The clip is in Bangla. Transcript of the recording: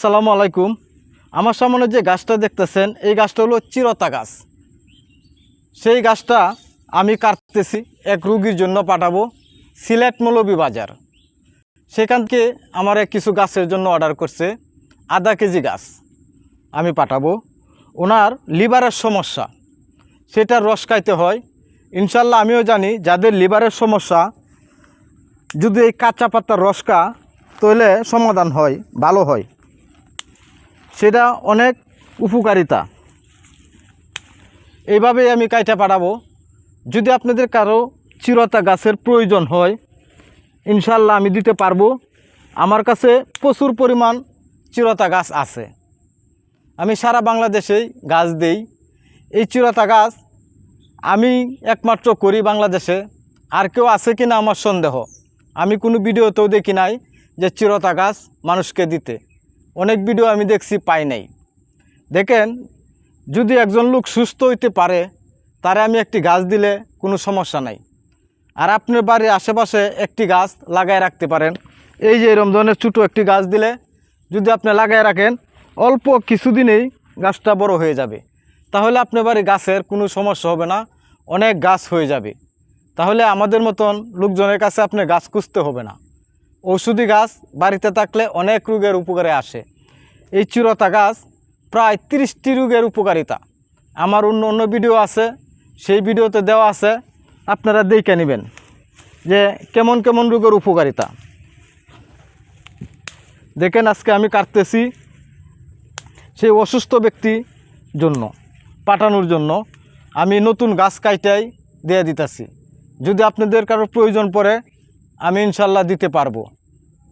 আসসালামু আলাইকুম। আমার সামনে যে গাছটা দেখতেছেন, এই গাছটা হলো চিরতা গাছ। সেই গাছটা আমি কাটতেছি, এক রুগীর জন্য পাঠাবো, সিলেট মৌলবী বাজার। সেখান থেকে আমার কিছু গাছের জন্য অর্ডার করছে, আধা কেজি গাছ আমি পাঠাবো। ওনার লিভারের সমস্যা, সেটার রস খাইতে হয়। ইনশাল্লাহ আমিও জানি, যাদের লিভারের সমস্যা, যদি এই কাঁচা পাতার রসকা তৈলে সমাধান হয়, ভালো হয়। সেটা অনেক উপকারিতা। এইভাবেই আমি কাইটা পাঠাবো যদি আপনাদের কারও চিরতা গাছের প্রয়োজন হয় ইনশাল্লাহ আমি দিতে পারব। আমার কাছে প্রচুর পরিমাণ চিরতা গাছ আছে। আমি সারা বাংলাদেশেই গাছ দেই। এই চিরতা গাছ আমি একমাত্র করি বাংলাদেশে। আর কেউ আছে কি না আমার সন্দেহ। আমি কোনো ভিডিওতেও দেখি নাই যে চিরতা গাছ মানুষকে দিতে। অনেক ভিডিও আমি দেখছি, পাই নাই। দেখেন, যদি একজন লোক সুস্থ হইতে পারে, তারে আমি একটি গাছ দিলে কোনো সমস্যা নাই। আর আপনার বাড়ির আশেপাশে একটি গাছ লাগায় রাখতে পারেন। এই যে এরম ধরনের ছোটো একটি গাছ দিলে, যদি আপনি লাগায় রাখেন, অল্প কিছুদিনেই গাছটা বড় হয়ে যাবে। তাহলে আপনার বাড়ি গাছের কোনো সমস্যা হবে না, অনেক গাছ হয়ে যাবে। তাহলে আমাদের মতন লোকজনের কাছে আপনি গাছ খুঁজতে হবে না। ঔষধি গাছ বাড়িতে থাকলে অনেক রোগের উপকারে আসে। এই চিরতা গাছ প্রায় তিরিশটি রোগের উপকারিতা। আমার অন্য অন্য ভিডিও আছে, সেই ভিডিওতে দেওয়া আছে, আপনারা দেখে নেবেন যে কেমন কেমন রোগের উপকারিতা। দেখেন, আজকে আমি কাটতেছি সেই অসুস্থ ব্যক্তি জন্য, পাঠানোর জন্য আমি নতুন গাছ কাইটাই দিয়ে দিতেছি। যদি আপনাদের কারও প্রয়োজন পড়ে আমি ইনশাল্লাহ দিতে পারব।